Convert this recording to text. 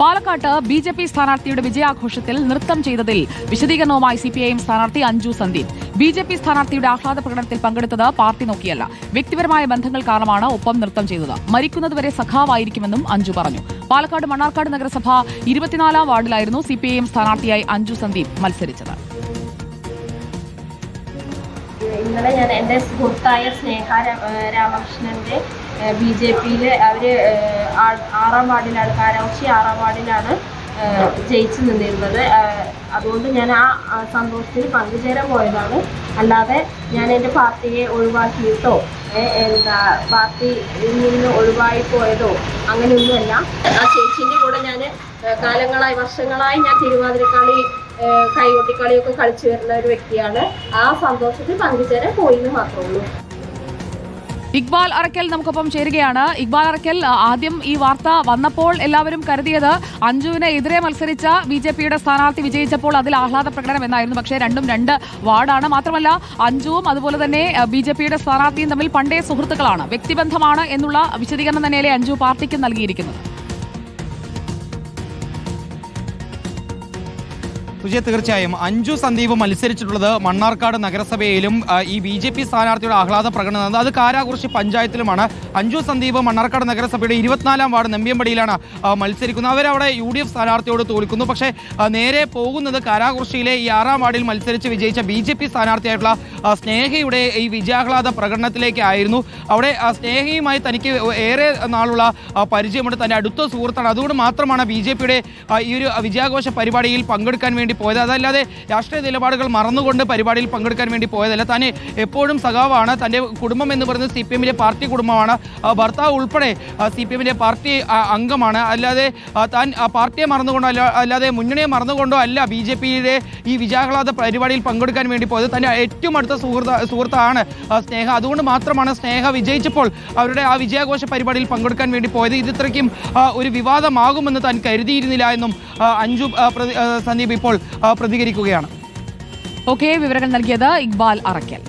പാലക്കാട്ട് B J P സ്ഥാനാർത്ഥിയുടെ വിജയാഘോഷത്തിൽ നൃത്തം ചെയ്തതിൽ വിശദീകരണവുമായി സി പി ഐ എം സ്ഥാനാർത്ഥി Anju Sandeep. B J P സ്ഥാനാർത്ഥിയുടെ ആഹ്ലാദ പ്രകടനത്തിൽ പങ്കെടുത്തത് പാർട്ടി നോക്കിയല്ല. വ്യക്തിപരമായ ബന്ധങ്ങൾ കാരണമാണ് ഒപ്പം നൃത്തം ചെയ്തത്. മരിക്കുന്നതുവരെ സഖാവായിരിക്കുമെന്നും അഞ്ജു പറഞ്ഞു. പാലക്കാട് മണ്ണാർക്കാട് നഗരസഭ ഇരുപത്തിനാലാം വാർഡിലായിരുന്നു സി പി ഐ എം സ്ഥാനാർത്ഥിയായി അഞ്ജു സന്ദീപ് മത്സരിച്ചത്. ഇന്നലെ ഞാൻ എന്റെ സുഹൃത്തായ സ്നേഹ രാമകൃഷ്ണന്റെ ബി ജെ പിയിൽ അവർ ആറാം വാർഡിലാണ് കാരാവശ്ശി ആറാം വാർഡിലാണ് ജയിച്ചു നിന്നിരുന്നത്. അതുകൊണ്ട് ഞാൻ ആ സന്തോഷത്തിൽ പങ്കുചേരാൻ പോയതാണ്. അല്ലാതെ ഞാൻ എന്റെ പാർട്ടിയെ ഒഴിവാക്കിയിട്ടോ എന്താ പാർട്ടിയിൽ നിന്ന് ഒഴിവായി പോയതോ അങ്ങനെയൊന്നുമല്ല. ആ ചേച്ചീന്റെ കൂടെ ഞാൻ കാലങ്ങളായി വർഷങ്ങളായി ഞാൻ തിരുവാതിരക്കളി കൈകൊട്ടിക്കളിയൊക്കെ കളിച്ചു വരുന്ന ഒരു വ്യക്തിയാണ്. ആ സന്തോഷത്തിൽ പങ്കുചേരാൻ പോയിന്ന് മാത്രമേ ഉള്ളൂ. ഇക്ബാൽ അറക്കൽ നമുക്കൊപ്പം ചേരുകയാണ്. ഇക്ബാൽ അറക്കൽ ആദ്യം ഈ വാർത്ത വന്നപ്പോൾ എല്ലാവരും കരുതിയത് അഞ്ജുവിന് എതിരെ മത്സരിച്ച ബി ജെ പിയുടെ സ്ഥാനാർത്ഥി വിജയിച്ചപ്പോൾ അതിൽ ആഹ്ലാദ പ്രകടനം എന്നായിരുന്നു. പക്ഷേ രണ്ടും രണ്ട് വാർഡാണ്. മാത്രമല്ല അഞ്ജുവും അതുപോലെ തന്നെ ബി ജെ പിയുടെ സ്ഥാനാർത്ഥിയും തമ്മിൽ പണ്ടേ സുഹൃത്തുക്കളാണ്. വ്യക്തിബന്ധമാണ് എന്നുള്ള വിശദീകരണം തന്നെയല്ലേ അഞ്ജു പാർട്ടിക്ക് നൽകിയിരിക്കുന്നത്. സുജയ തീർച്ചയായും. അഞ്ചു സന്ദീപ് മത്സരിച്ചിട്ടുള്ളത് മണ്ണാർക്കാട് നഗരസഭയിലും ഈ ബി ജെ പി സ്ഥാനാർത്ഥിയുടെ ആഹ്ലാദ പ്രകടനം അത് കാരാകുറിശി പഞ്ചായത്തിലുമാണ്. അഞ്ചു സന്ദീപ് മണ്ണാർക്കാട് നഗരസഭയുടെ ഇരുപത്തിനാലാം വാർഡ് നെമ്പിയമ്പടിയിലാണ് മത്സരിക്കുന്നത്. അവരവിടെ യു ഡി എഫ് സ്ഥാനാർത്ഥിയോട് തോൽക്കുന്നു. പക്ഷേ നേരെ പോകുന്നത് കാരാകുറിശിയിലെ ഈ ആറാം വാർഡിൽ മത്സരിച്ച് വിജയിച്ച ബി ജെ പി സ്ഥാനാർത്ഥിയായിട്ടുള്ള സ്നേഹയുടെ ഈ വിജയാഹ്ലാദ പ്രകടനത്തിലേക്കായിരുന്നു അവിടെ സ്നേഹയുമായി തനിക്ക് ഏറെ നാളുള്ള പരിചയമുണ്ട് തന്റെ അടുത്ത സുഹൃത്താണ്. അതുകൊണ്ട് മാത്രമാണ് ബി ജെ പിയുടെ ഈ ഒരു വിജയാഘോഷ പരിപാടിയിൽ പങ്കെടുക്കാൻ വേണ്ടി പോയത്. അതല്ലാതെ രാഷ്ട്രീയ നിലപാടുകൾ മറന്നുകൊണ്ട് പരിപാടിയിൽ പങ്കെടുക്കാൻ വേണ്ടി പോയതല്ല. താൻ എപ്പോഴും സഖാവാണ്. തന്റെ കുടുംബം എന്ന് പറയുന്നത് സി പി എമ്മിലെ പാർട്ടി കുടുംബമാണ്. ഭർത്താവ് ഉൾപ്പെടെ സി പി എമ്മിലെ പാർട്ടി അംഗമാണ്. അല്ലാതെ താൻ പാർട്ടിയെ മറന്നുകൊണ്ടോ അല്ല അല്ലാതെ മുന്നണിയെ മറന്നുകൊണ്ടോ അല്ല ബി ജെ പിയുടെ ഈ വിജയാഹ്ലാദ പരിപാടിയിൽ പങ്കെടുക്കാൻ വേണ്ടി പോയത്. തന്റെ ഏറ്റവും അടുത്ത സുഹൃത്ത് സുഹൃത്താണ് സ്നേഹ. അതുകൊണ്ട് മാത്രമാണ് സ്നേഹ വിജയിച്ചപ്പോൾ അവരുടെ ആ വിജയാഘോഷ പരിപാടിയിൽ പങ്കെടുക്കാൻ വേണ്ടി പോയത്. ഇത് ഇത്രയ്ക്കും ഒരു വിവാദമാകുമെന്ന് താൻ കരുതിയിരുന്നില്ല എന്നും അഞ്ജു സന്ദീപ് ഇപ്പോൾ പ്രതികരിക്കുകയാണ്. ഓക്കെ വിവരങ്ങൾ നൽകിയത് ഇക്ബാൽ അറക്കൽ.